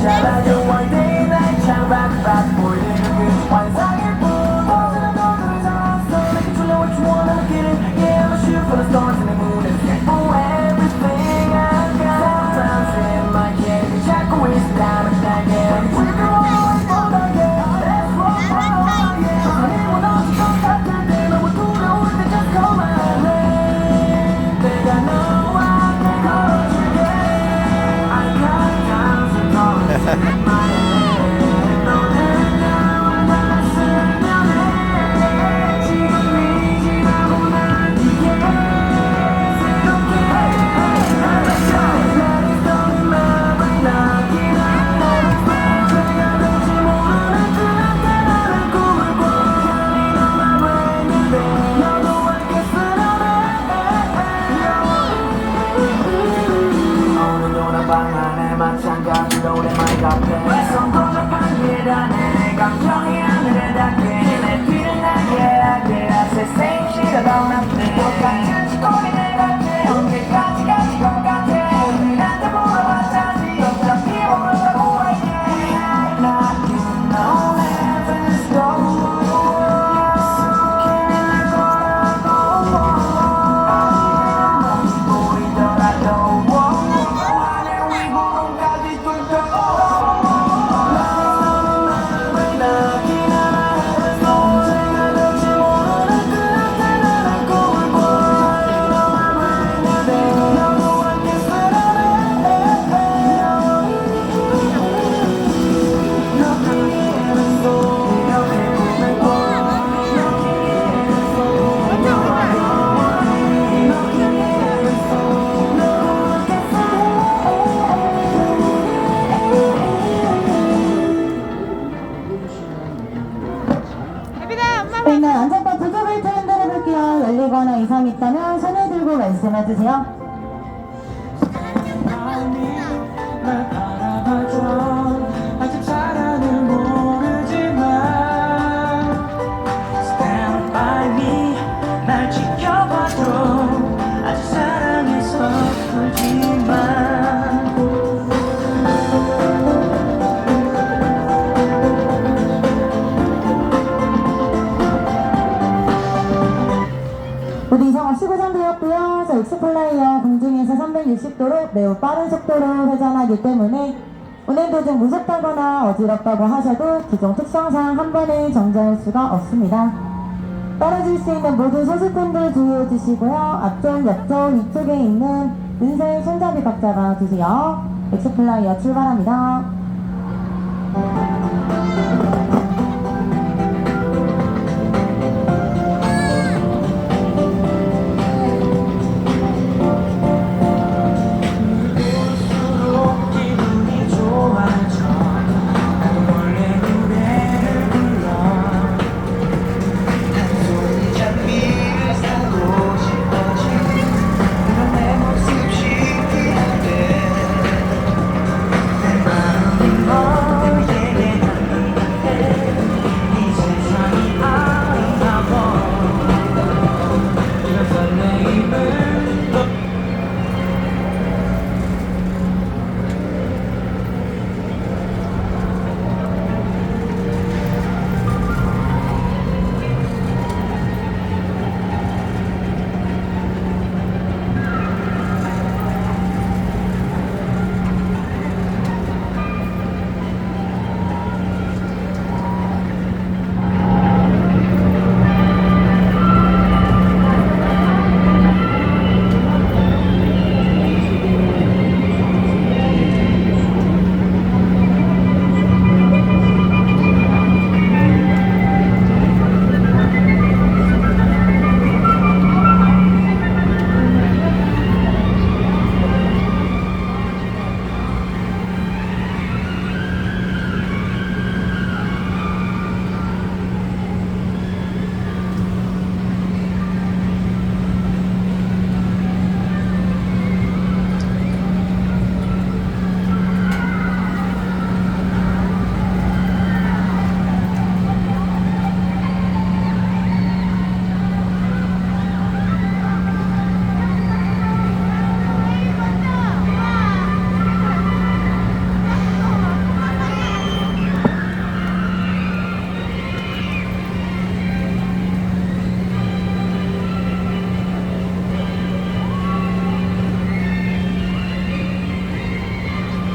Shabbat 있다면 손을 들고 말씀해 주세요. 엑스플라이어 공중에서 360도로 매우 빠른 속도로 회전하기 때문에 운행 도중 무섭다거나 어지럽다고 하셔도 기존 특성상 한 번에 정지할 수가 없습니다. 떨어질 수 있는 모든 소수품들 주의해 주시고요. 앞쪽, 옆쪽, 위쪽에 있는 은색 손잡이 각 잡아 주세요. 엑스플라이어 출발합니다.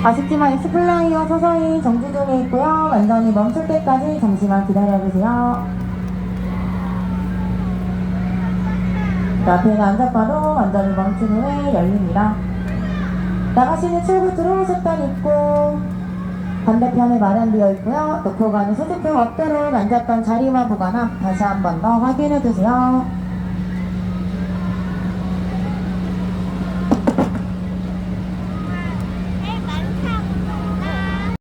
아쉽지만 엑스플라이어 서서히 정지 중에 있고요. 완전히 멈출 때까지 잠시만 기다려주세요. 자, 배는 안전바로 완전히 멈춘 후에 열립니다. 나가시는 출구 들어오셨던 입구 반대편에 마련되어 있고요. 놓고 가는 수직표 없도록 앉았던 자리와 보관함 다시 한 번 더 확인해 주세요.